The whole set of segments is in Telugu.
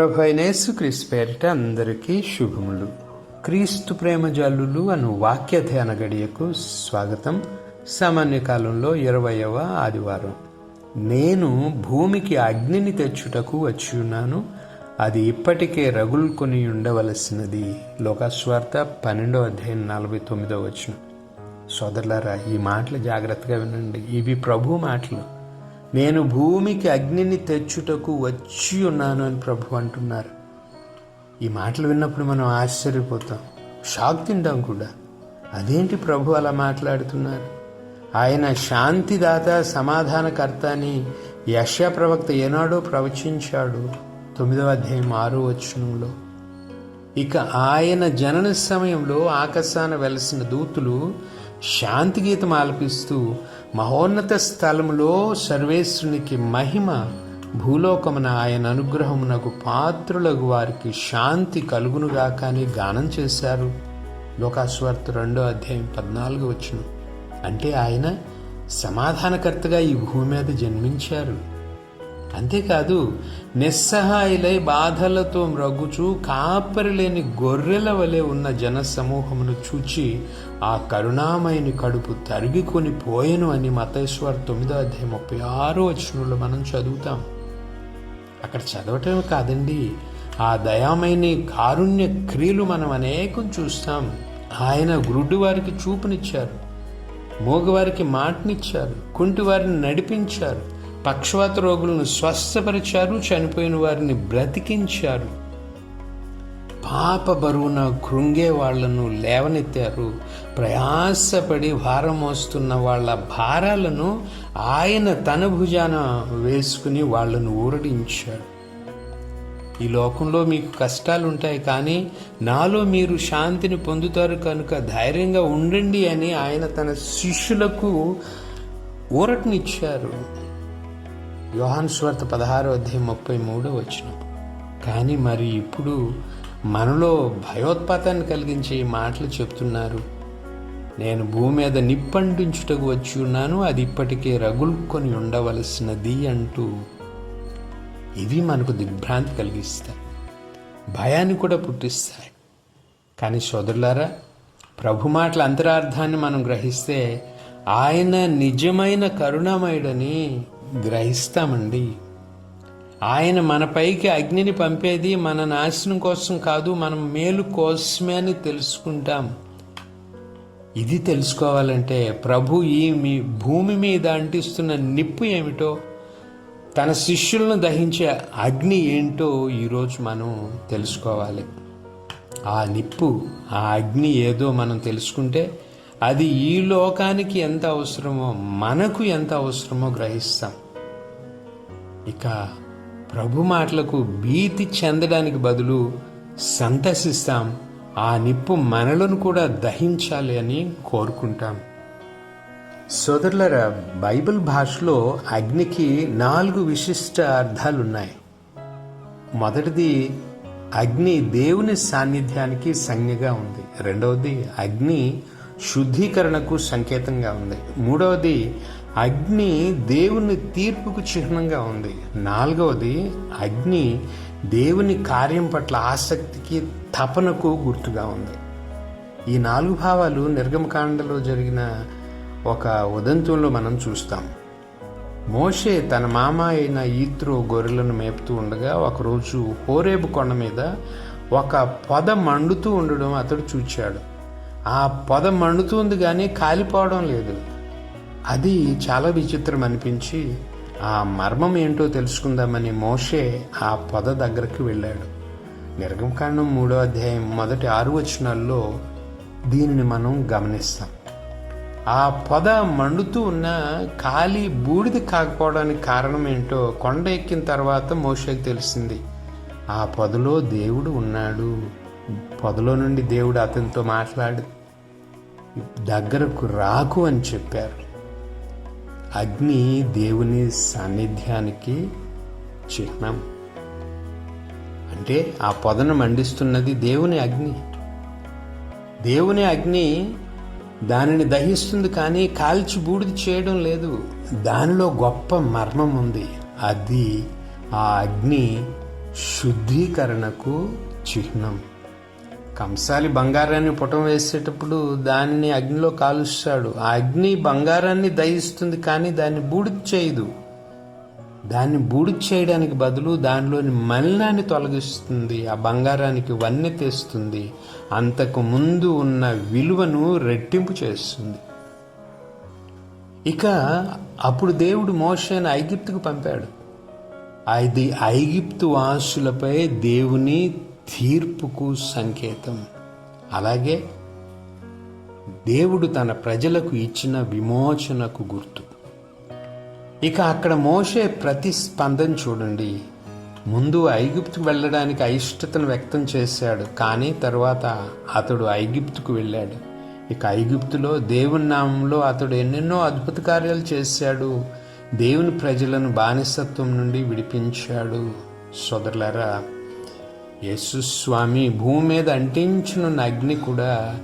ప్రభైనేసు అయినేసు క్రీస్తు పేరిట అందరికీ శుభములు. క్రీస్తు ప్రేమ జల్లులు అను వాక్య ధ్యాన గడియకు స్వాగతం. సామాన్య కాలంలో ఇరవయవ ఆదివారం. నేను భూమికి అగ్నిని తెచ్చుటకు వచ్చి ఉన్నాను అది ఇప్పటికే రగులుకొని ఉండవలసినది. లోకస్వార్త పన్నెండవ అధ్యాయం నలభై తొమ్మిదవ వచ్చిన సోదరులారా ఈ మాటలు జాగ్రత్తగా వినండి. ఇవి ప్రభు మాటలు. నేను భూమికి అగ్నిని తెచ్చుటకు వచ్చి ఉన్నాను అని ప్రభు అంటున్నారు. ఈ మాటలు విన్నప్పుడు మనం ఆశ్చర్యపోతాం. షాక్ తింటాం కూడా. అదేంటి ప్రభు అలా మాట్లాడుతున్నారు? ఆయన శాంతిదాత సమాధానకర్త అని యశ ప్రవక్త ఏనాడో ప్రవచించాడు తొమ్మిదవ అధ్యాయం ఆరో వచనంలో. ఇక ఆయన జనన సమయంలో ఆకాశాన వెలసిన దూతులు శాంతి గీతం ఆలపిస్తూ మహోన్నత స్థలములో సర్వేశ్వరునికి మహిమ భూలోకమున ఆయన అనుగ్రహమునకు పాత్రులకు వారికి శాంతి కలుగునుగాక అని గానం చేశారు. లోకాస్వార్త రెండో అధ్యాయం పద్నాలుగు వచ్చిన అంటే ఆయన సమాధానకర్తగా ఈ భూమి మీద జన్మించారు. అంతేకాదు నిస్సహాయులై బాధలతో మ్రగుచు కాపరిలేని గొర్రెల వలె ఉన్న జన సమూహమును చూచి ఆ కరుణామయుని కడుపు తరిగికొని పోయెను అని మతేశ్వర్ తొమ్మిదో అధ్యాయం ముప్పై ఆరో వచనంలో మనం చదువుతాం. అక్కడ చదవటమే కాదండి. ఆ దయామైన కారుణ్య క్రియలు మనం అనేకం చూస్తాం. ఆయన గురుడు వారికి చూపునిచ్చారు. మూగవారికి మాటనిచ్చారు. కుంటి వారిని నడిపించారు. పక్షవాత రోగులను స్వస్థపరిచారు చనిపోయిన వారిని బ్రతికించారు. పాప బరువున కృంగే వాళ్ళను లేవనెత్తారు. ప్రయాసపడి భారం మోస్తున్న వాళ్ళ భారాలను ఆయన తన భుజాన వేసుకుని వాళ్ళను ఊరడించాడు. ఈ లోకంలో మీకు కష్టాలు ఉంటాయి కానీ నాలో మీరు శాంతిని పొందుతారు కనుక ధైర్యంగా ఉండండి అని ఆయన తన శిష్యులకు ఊరటనిచ్చారు. యోహాన్స్వార్త పదహారో అధ్యాయం ముప్పై మూడో వచ్చిన కానీ మరి ఇప్పుడు మనలో భయోత్పాతాన్ని కలిగించే మాటలు చెప్తున్నారు. నేను భూమి మీద నిప్పంటించుటకు వచ్చి ఉన్నాను అది ఇప్పటికే రగులుకొని ఉండవలసినది అంటూ ఇవి మనకు దిగ్భ్రాంతి కలిగిస్తాయి. భయాన్ని కూడా పుట్టిస్తాయి. కానీ సోదరులారా ప్రభు మాటల అంతరార్థాన్ని మనం గ్రహిస్తే ఆయన నిజమైన కరుణమయుడని గ్రహిస్తామండి. ఆయన మనపైకి అగ్నిని పంపేది మన నాశనం కోసం కాదు మనం మేలు కోసమే అని తెలుసుకుంటాం. ఇది తెలుసుకోవాలంటే ప్రభు ఈ మీ భూమి మీద అంటిస్తున్న నిప్పు ఏమిటో తన శిష్యులను దహించే అగ్ని ఏంటో ఈరోజు మనం తెలుసుకోవాలి. ఆ నిప్పు ఆ అగ్ని ఏదో మనం తెలుసుకుంటే అది ఈ లోకానికి ఎంత అవసరమో మనకు ఎంత అవసరమో గ్రహిస్తాం. ఇక ప్రభు మాటలకు భీతి చెందడానికి బదులు సంతసిస్తాం. ఆ నిప్పు మనలను కూడా దహించాలి అని కోరుకుంటాం. సోదరులరా బైబిల్ భాషలో అగ్నికి నాలుగు విశిష్ట అర్థాలున్నాయి. మొదటిది అగ్ని దేవుని సాన్నిధ్యానికి సంజ్ఞగా ఉంది. రెండవది అగ్ని శుద్ధీకరణకు సంకేతంగా ఉంది. మూడవది అగ్ని దేవుని తీర్పుకు చిహ్నంగా ఉంది. నాలుగవది అగ్ని దేవుని కార్యం పట్ల ఆసక్తికి తపనకు గుర్తుగా ఉంది. ఈ నాలుగు భావాలు నిర్గమకాండలో జరిగిన ఒక ఉదంతంలో మనం చూస్తాం. మోషే తన మామ అయిన ఈత్రో గొర్రెలను మేపుతూ ఉండగా ఒకరోజు హోరేబు కొండ మీద ఒక పొద మండుతూ ఉండడం అతడు చూచాడు. ఆ పొద మండుతుంది కానీ కాలిపోవడం లేదు. అది చాలా విచిత్రం అనిపించి ఆ మర్మం ఏంటో తెలుసుకుందామని మోషే ఆ పొద దగ్గరికి వెళ్ళాడు. నిర్గమకాండం మూడో అధ్యాయం మొదటి ఆరు వచనాల్లో దీనిని మనం గమనిస్తాం. ఆ పొద మండుతూ ఉన్న ఖాళీ బూడిద కాకపోవడానికి కారణం ఏంటో కొండ ఎక్కిన తర్వాత మోషకి తెలిసింది. ఆ పొదలో దేవుడు ఉన్నాడు. పొదలో నుండి దేవుడు అతనితో మాట్లాడి దగ్గరకు రాకు అని చెప్పారు. అగ్ని దేవుని సాన్నిధ్యానికి చిహ్నం. అంటే ఆ పొదను మండిస్తున్నది దేవుని అగ్ని. దేవుని అగ్ని దానిని దహిస్తుంది కానీ కాల్చి బూడిది చేయడం లేదు. దానిలో గొప్ప మర్మం ఉంది. అది ఆ అగ్ని శుద్ధీకరణకు చిహ్నం. కంసాలి బంగారాన్ని పుటం వేసేటప్పుడు దానిని అగ్నిలో కాలుస్తాడు. ఆ అగ్ని బంగారాన్ని దహిస్తుంది కానీ దాన్ని బూడిద చేయదు. దాన్ని బూడిద చేయడానికి బదులు దానిలోని మలినాన్ని తొలగిస్తుంది. ఆ బంగారానికి వన్నె తెస్తుంది. అంతకు ముందు ఉన్న విలువను రెట్టింపు చేస్తుంది. ఇక అప్పుడు దేవుడు మోషేను ఐగిప్తుకు పంపాడు. అది ఐగిప్తు వాసులపై దేవుని తీర్పుకు సంకేతం. అలాగే దేవుడు తన ప్రజలకు ఇచ్చిన విమోచనకు గుర్తు. ఇక అక్కడ మోషే ప్రతిస్పందన చూడండి. ముందు ఐగుప్తుకు వెళ్ళడానికి అయిష్టతను వ్యక్తం చేశాడు. కానీ తర్వాత అతడు ఐగుప్తుకు వెళ్ళాడు. ఇక ఐగుప్తులో దేవుని నామంలో అతడు ఎన్నెన్నో అద్భుత కార్యాలు చేశాడు. దేవుని ప్రజలను బానిసత్వం నుండి విడిపించాడు. సోదరులారా యేసుస్వామి భూమి మీద అంటించనున్న అగ్ని కూడా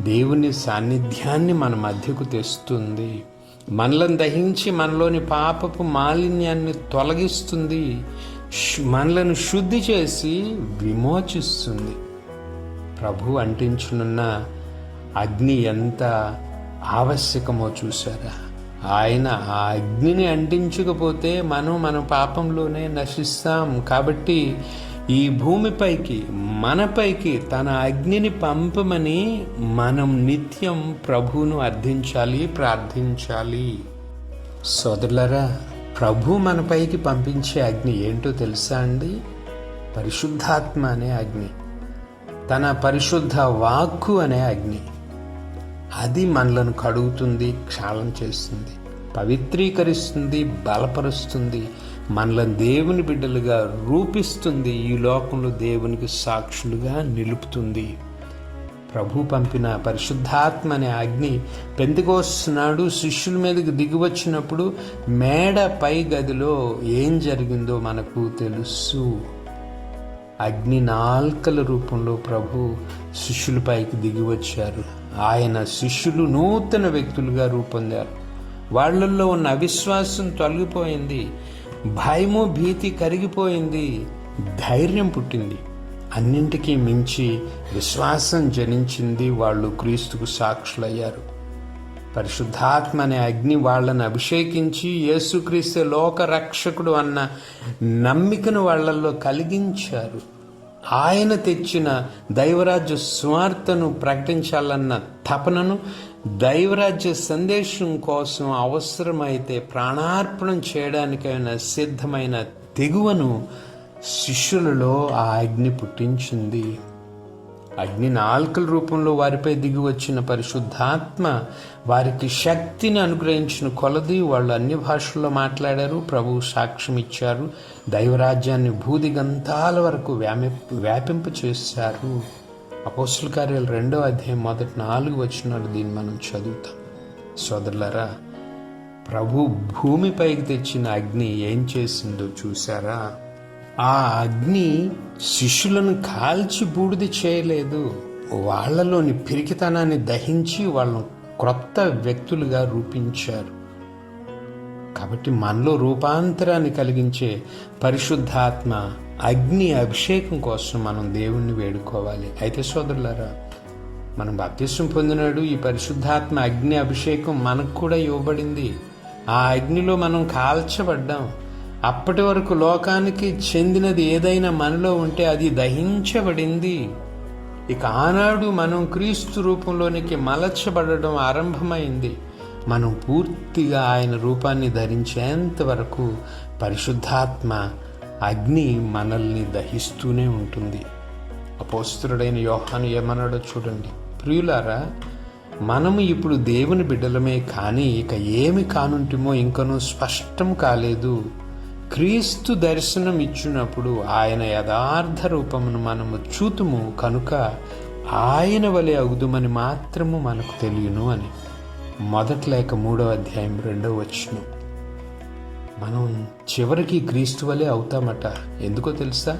దేవుని సాన్నిధ్యాన్ని మన మధ్యకు తెస్తుంది. మనలను దహించి మనలోని పాపపు మాలిన్యాన్ని తొలగిస్తుంది. మనలను శుద్ధి చేసి విమోచిస్తుంది. ప్రభు అంటించునున్న అగ్ని ఎంత ఆవశ్యకమో చూసారా ఆయన ఆ అగ్నిని అంటించకపోతే మనం మన పాపంలోనే నశిస్తాం. కాబట్టి ఈ భూమిపైకి మనపైకి తన అగ్నిని పంపమని మనం నిత్యం ప్రభువును అర్థించాలి ప్రార్థించాలి. సోదరులరా ప్రభు మనపైకి పంపించే అగ్ని ఏంటో తెలుసా అండి? పరిశుద్ధాత్మ అనే అగ్ని. తన పరిశుద్ధ వాక్కు అనే అగ్ని. అది మనలను కడుగుతుంది క్షాళం చేస్తుంది పవిత్రీకరిస్తుంది బలపరుస్తుంది మనలను దేవుని బిడ్డలుగా రూపిస్తుంది. ఈ లోకంలో దేవునికి సాక్షులుగా నిలుపుతుంది. ప్రభు పంపిన పరిశుద్ధాత్మ అనే అగ్ని పెందుకొస్తున్నాడు శిష్యుల మీదకి దిగివచ్చినప్పుడు మేడ పై గదిలో ఏం జరిగిందో మనకు తెలుసు. అగ్ని నాల్కల రూపంలో ప్రభు శిష్యులపైకి దిగి వచ్చారు. ఆయన శిష్యులు నూతన వ్యక్తులుగా రూపొందారు. వాళ్ళల్లో ఉన్న అవిశ్వాసం తొలగిపోయింది. భయము భీతి కరిగిపోయింది. ధైర్యం పుట్టింది. అన్నింటికీ మించి విశ్వాసం జనించింది వాళ్ళు క్రీస్తుకు సాక్షులయ్యారు. పరిశుద్ధాత్మ అనే అగ్ని వాళ్ళని అభిషేకించి యేసుక్రీస్తు లోక రక్షకుడు అన్న నమ్మికను వాళ్ళల్లో కలిగించారు. ఆయన తెచ్చిన దైవరాజ్య స్వార్థను ప్రకటించాలన్న తపనను దైవరాజ్య సందేశం కోసం అవసరమైతే ప్రాణార్పణం చేయడానికైనా సిద్ధమైన తెగువను శిష్యులలో ఆ అగ్ని పుట్టించింది. అగ్ని నాల్కల రూపంలో వారిపై దిగి వచ్చిన పరిశుద్ధాత్మ వారికి శక్తిని అనుగ్రహించిన కొలది వాళ్ళు అన్ని భాషల్లో మాట్లాడారు ప్రభు సాక్ష్యం ఇచ్చారు దైవరాజ్యాన్ని భూదిగంతాల వరకు వ్యామి వ్యాపింప చేశారు అపోస్తుల కార్యాలు రెండో అధ్యాయం మొదటి నాలుగు వచ్చినాడు దీన్ని మనం చదువుతాం. సోదరులరా ప్రభు భూమిపైకి తెచ్చిన అగ్ని ఏం చేసిందో చూసారా ఆ అగ్ని శిష్యులను కాల్చి బూడిది చేయలేదు. వాళ్ళలోని పిరికితనాన్ని దహించి వాళ్ళను క్రొత్త వ్యక్తులుగా రూపించారు. కాబట్టి మనలో రూపాంతరాన్ని కలిగించే పరిశుద్ధాత్మ అగ్ని అభిషేకం కోసం మనం దేవుణ్ణి వేడుకోవాలి. అయితే సోదరులారా మనం బాప్తిష్టం పొందినాడు ఈ పరిశుద్ధాత్మ అగ్ని అభిషేకం మనకు కూడా ఇవ్వబడింది. ఆ అగ్నిలో మనం కాల్చబడ్డాం. అప్పటి వరకు లోకానికి చెందినది ఏదైనా మనలో ఉంటే అది దహించబడింది. ఇక ఆనాడు మనం క్రీస్తు రూపంలోనికి మలచబడడం ఆరంభమైంది. మనం పూర్తిగా ఆయన రూపాన్ని ధరించేంత వరకు పరిశుద్ధాత్మ అగ్ని మనల్ని దహిస్తూనే ఉంటుంది. అపోస్తుడైన యోహాను ఏమన్నాడో చూడండి. ప్రియులారా మనము ఇప్పుడు దేవుని బిడ్డలమే కానీ ఇక ఏమి కానుంటిమో ఇంకనూ స్పష్టం కాలేదు. క్రీస్తు దర్శనం ఇచ్చినప్పుడు ఆయన యథార్థ రూపమును మనము చూతుము కనుక ఆయన వలె అగుదుమని మాత్రము మనకు తెలియను అని. మొదటి లేక మూడవ అధ్యాయం రెండవ వచ్చును మనం చివరికి క్రీస్తు వలె అవుతామట. ఎందుకో తెలుసా?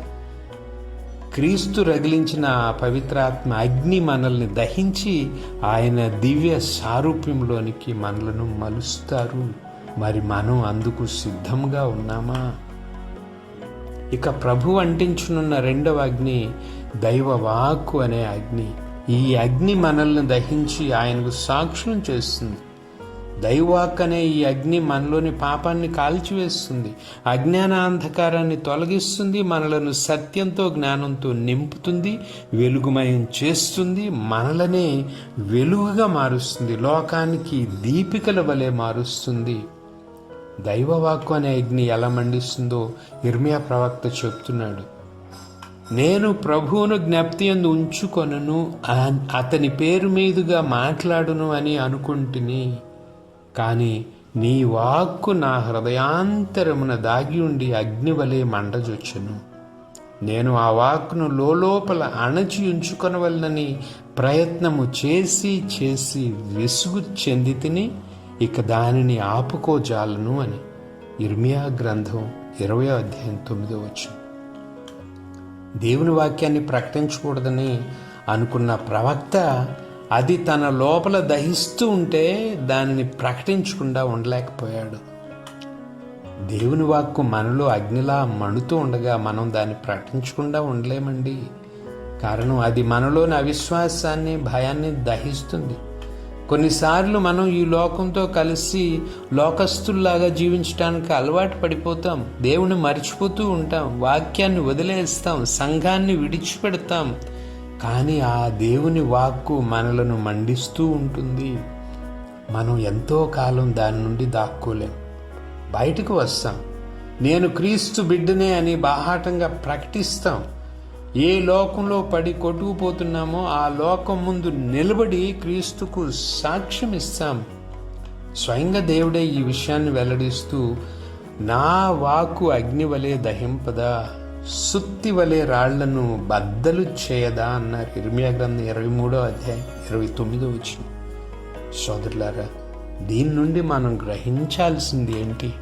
క్రీస్తు రగిలించిన పవిత్రాత్మ అగ్ని మనల్ని దహించి ఆయన దివ్య సారూప్యంలోనికి మనలను మలుస్తారు. మరి మనం అందుకు సిద్ధంగా ఉన్నామా? ఇక ప్రభు అంటించునున్న రెండవ అగ్ని దైవ వాక్కు అనే అగ్ని. ఈ అగ్ని మనల్ని దహించి ఆయనకు సాక్షులం చేస్తుంది. దైవాక్ అనే ఈ అగ్ని మనలోని పాపాన్ని కాల్చివేస్తుంది. అజ్ఞాన అంధకారాన్ని తొలగిస్తుంది. మనలను సత్యంతో జ్ఞానంతో నింపుతుంది. వెలుగుమయం చేస్తుంది. మనలనే వెలుగుగా మారుస్తుంది. లోకానికి దీపికల వలె మారుస్తుంది. దైవవాక్కు అనే అగ్ని ఎలా మండిస్తుందో ఇర్మియా ప్రవక్త చెప్తున్నాడు. నేను ప్రభువును జ్ఞప్తి ఎందు ఉంచుకొనను అతని పేరు మీదుగా మాట్లాడును అని అనుకుంటుని. కానీ నీ వాక్కు నా హృదయాంతరమున దాగి ఉండి అగ్నివలే మండజొచ్చును. నేను ఆ వాక్కును లోపల అణచి ఉంచుకొనవలనని ప్రయత్నము చేసి చేసి విసుగు చెందితిని ఇక దానిని ఆపుకోజాలను అని ఇర్మియా గ్రంథం ఇరవై అధ్యాయం తొమ్మిదో వచ్చింది దేవుని వాక్యాన్ని ప్రకటించకూడదని అనుకున్న ప్రవక్త అది తన లోపల దహిస్తూ ఉంటే దానిని ప్రకటించకుండా ఉండలేకపోయాడు. దేవుని వాక్కు మనలో అగ్నిలా మణుతూ ఉండగా మనం దాన్ని ప్రకటించకుండా ఉండలేమండి. కారణం అది మనలోని అవిశ్వాసాన్ని భయాన్ని దహిస్తుంది. కొన్నిసార్లు మనం ఈ లోకంతో కలిసి లోకస్తుల్లాగా జీవించడానికి అలవాటు పడిపోతాం. దేవుని మర్చిపోతూ ఉంటాం. వాక్యాన్ని వదిలేస్తాం. సంఘాన్ని విడిచిపెడతాం. కానీ ఆ దేవుని వాక్కు మనలను మండిస్తూ ఉంటుంది. మనం ఎంతో కాలం దాని నుండి దాక్కోలేం. బయటకు వస్తాం. నేను క్రీస్తు బిడ్డనే అని బాహాటంగా ప్రకటిస్తాం. ఏ లోకంలో పడి కొట్టుకుపోతున్నామో ఆ లోకం ముందు నిలబడి క్రీస్తుకు సాక్ష్యం ఇస్తాం. స్వయంగా దేవుడే ఈ విషయాన్ని వెల్లడిస్తూ నా వాకు అగ్ని వలె దహింపదా సుత్తి వలె రాళ్ళను బద్దలు చేయదా అన్నారు. ఇర్మియా గ్రంథం ఇరవై మూడో అధ్యాయం ఇరవై తొమ్మిదో వచ్చిన సోదరులారా దీని నుండి మనం గ్రహించాల్సింది ఏంటి?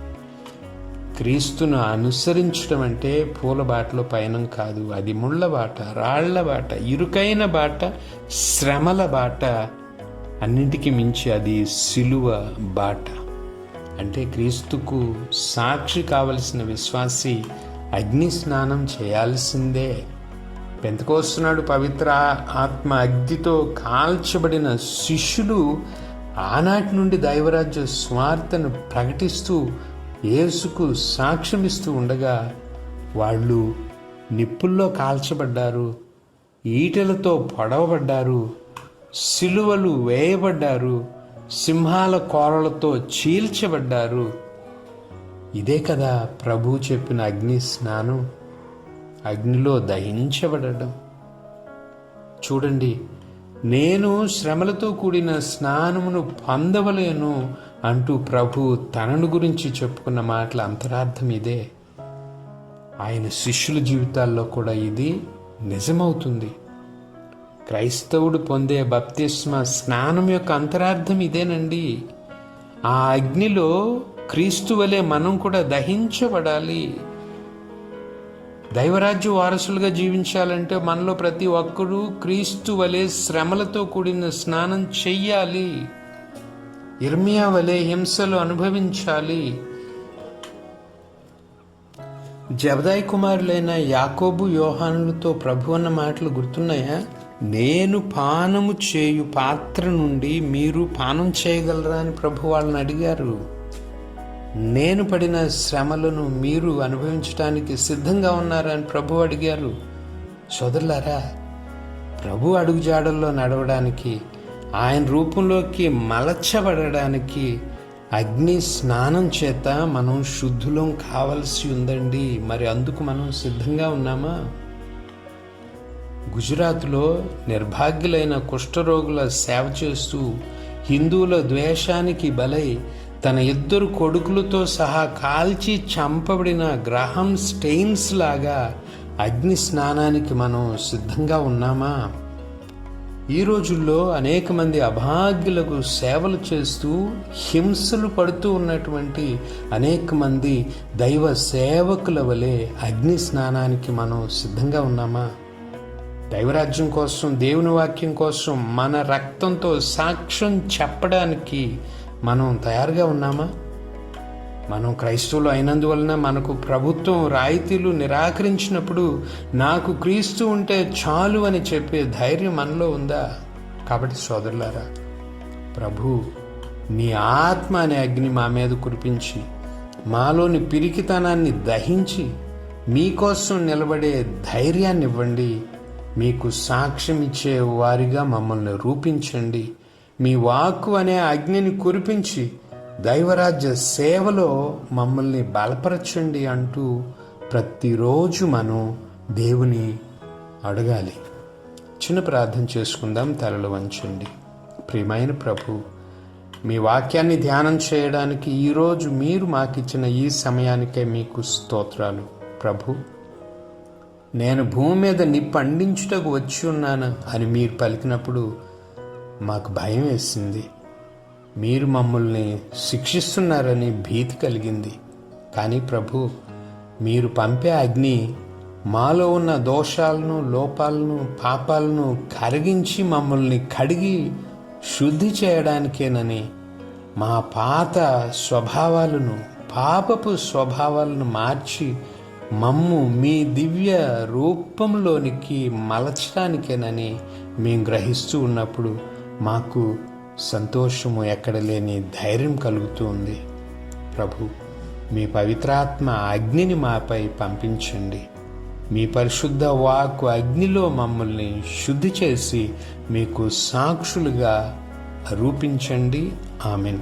క్రీస్తును అనుసరించడం అంటే పూల బాటలో పయనం కాదు. అది ముళ్ళ బాట రాళ్ళ బాట ఇరుకైన బాట శ్రమల బాట. అన్నింటికి మించి అది సిలువ బాట. అంటే క్రీస్తుకు సాక్షి కావలసిన విశ్వాసి అగ్ని స్నానం చేయాల్సిందే. పెంతకోస్తున్నాడు పవిత్ర ఆత్మ అగ్నితో కాల్చబడిన శిష్యులు ఆనాటి నుండి దైవరాజ్య స్వార్థను ప్రకటిస్తూ యేసుకు సాక్ష్యమిస్తూ ఉండగా వాళ్ళు నిప్పుల్లో కాల్చబడ్డారు ఈటలతో పొడవబడ్డారు సిలువలు వేయబడ్డారు సింహాల కోరలతో చీల్చబడ్డారు. ఇదే కదా ప్రభు చెప్పిన అగ్ని స్నానం. అగ్నిలో దహించబడడం. చూడండి నేను శ్రమలతో కూడిన స్నానమును పొందవలేను అంటూ ప్రభు తనను గురించి చెప్పుకున్న మాటల అంతరార్థం ఇదే. ఆయన శిష్యుల జీవితాల్లో కూడా ఇది నిజమవుతుంది. క్రైస్తవుడు పొందే బప్తిస్మ స్నానం యొక్క అంతరార్థం ఇదేనండి. ఆ అగ్నిలో క్రీస్తు వలె మనం కూడా దహించబడాలి. దైవరాజ్య వారసులుగా జీవించాలంటే మనలో ప్రతి ఒక్కరూ క్రీస్తు వలె శ్రమలతో కూడిన స్నానం చెయ్యాలి. ఇర్మియా వలె హింసలు అనుభవించాలి. జబదాయి కుమారులైన యాకోబు యోహానులతో ప్రభు అన్న మాటలు గుర్తున్నాయా? నేను పానము చేయు పాత్ర నుండి మీరు పానం చేయగలరా అని ప్రభు వాళ్ళని అడిగారు. నేను పడిన శ్రమలను మీరు అనుభవించడానికి సిద్ధంగా ఉన్నారని ప్రభు అడిగారు. సోదరులారా ప్రభు అడుగుజాడల్లో నడవడానికి ఆయన రూపంలోకి మలచబడడానికి అగ్ని స్నానం చేత మనం శుద్ధులం కావలసి ఉందండి. మరి అందుకు మనం సిద్ధంగా ఉన్నామా? గుజరాత్లో నిర్భాగ్యులైన కుష్ఠరోగుల సేవ చేస్తూ హిందువుల ద్వేషానికి బలై తన ఇద్దరు కొడుకులతో సహా కాల్చి చంపబడిన గ్రహం స్టెయిన్స్ లాగా అగ్ని స్నానానికి మనం సిద్ధంగా ఉన్నామా? ఈ రోజుల్లో అనేక మంది అభాగ్యులకు సేవలు చేస్తూ హింసలు పడుతూ ఉన్నటువంటి అనేక మంది దైవ సేవకుల వలె అగ్ని స్నానానికి మనం సిద్ధంగా ఉన్నామా? దైవరాజ్యం కోసం దేవుని వాక్యం కోసం మన రక్తంతో సాక్ష్యం చెప్పడానికి మనం తయారుగా ఉన్నామా? మనం క్రైస్తవులు అయినందువలన మనకు ప్రభుత్వం రాయితీలు నిరాకరించినప్పుడు నాకు క్రీస్తు ఉంటే చాలు అని చెప్పే ధైర్యం మనలో ఉందా? కాబట్టి సోదరులారా ప్రభు నీ ఆత్మ అనే అగ్ని మా మీద కురిపించి మాలోని పిరికితనాన్ని దహించి మీకోసం నిలబడే ధైర్యాన్ని ఇవ్వండి మీకు సాక్ష్యం ఇచ్చే వారిగా మమ్మల్ని రూపించండి. మీ వాక్కు అనే అగ్నిని కురిపించి దైవరాజ్య సేవలో మమ్మల్ని బలపరచండి అంటూ ప్రతిరోజు మనం దేవుని అడగాలి. చిన్న ప్రార్థన చేసుకుందాం తలలు వంచండి. ప్రియమైన ప్రభు మీ వాక్యాన్ని ధ్యానం చేయడానికి ఈరోజు మీరు మాకిచ్చిన ఈ సమయానికే మీకు స్తోత్రాలు. ప్రభు నేను భూమి మీద నిప్పండించుటకు వచ్చి ఉన్నాను అని మీరు పలికినప్పుడు మాకు భయం వేసింది. మీరు మమ్మల్ని శిక్షిస్తున్నారని భీతి కలిగింది. కానీ ప్రభు మీరు పంపే అగ్ని మాలో ఉన్న దోషాలను లోపాలను పాపాలను కరిగించి మమ్మల్ని కడిగి శుద్ధి చేయడానికేనని మా పాత స్వభావాలను పాపపు స్వభావాలను మార్చి మమ్ము మీ దివ్య రూపంలోనికి మలచడానికేనని మేము గ్రహిస్తూ ఉన్నప్పుడు మాకు సంతోషము ఎక్కడ లేని ధైర్యం కలుగుతూ ఉంది. ప్రభు మీ పవిత్రాత్మ అగ్నిని మాపై పంపించండి. మీ పరిశుద్ధ వాక్కు అగ్నిలో మమ్మల్ని శుద్ధి చేసి మీకు సాక్షులుగా రూపించండి. ఆమెన్.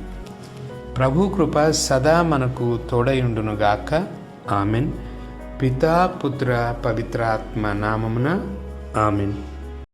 ప్రభు కృప సదా మనకు తోడయుండునుగాక ఆమెన్. పితా పుత్ర పవిత్రాత్మ నామమున ఆమెన్.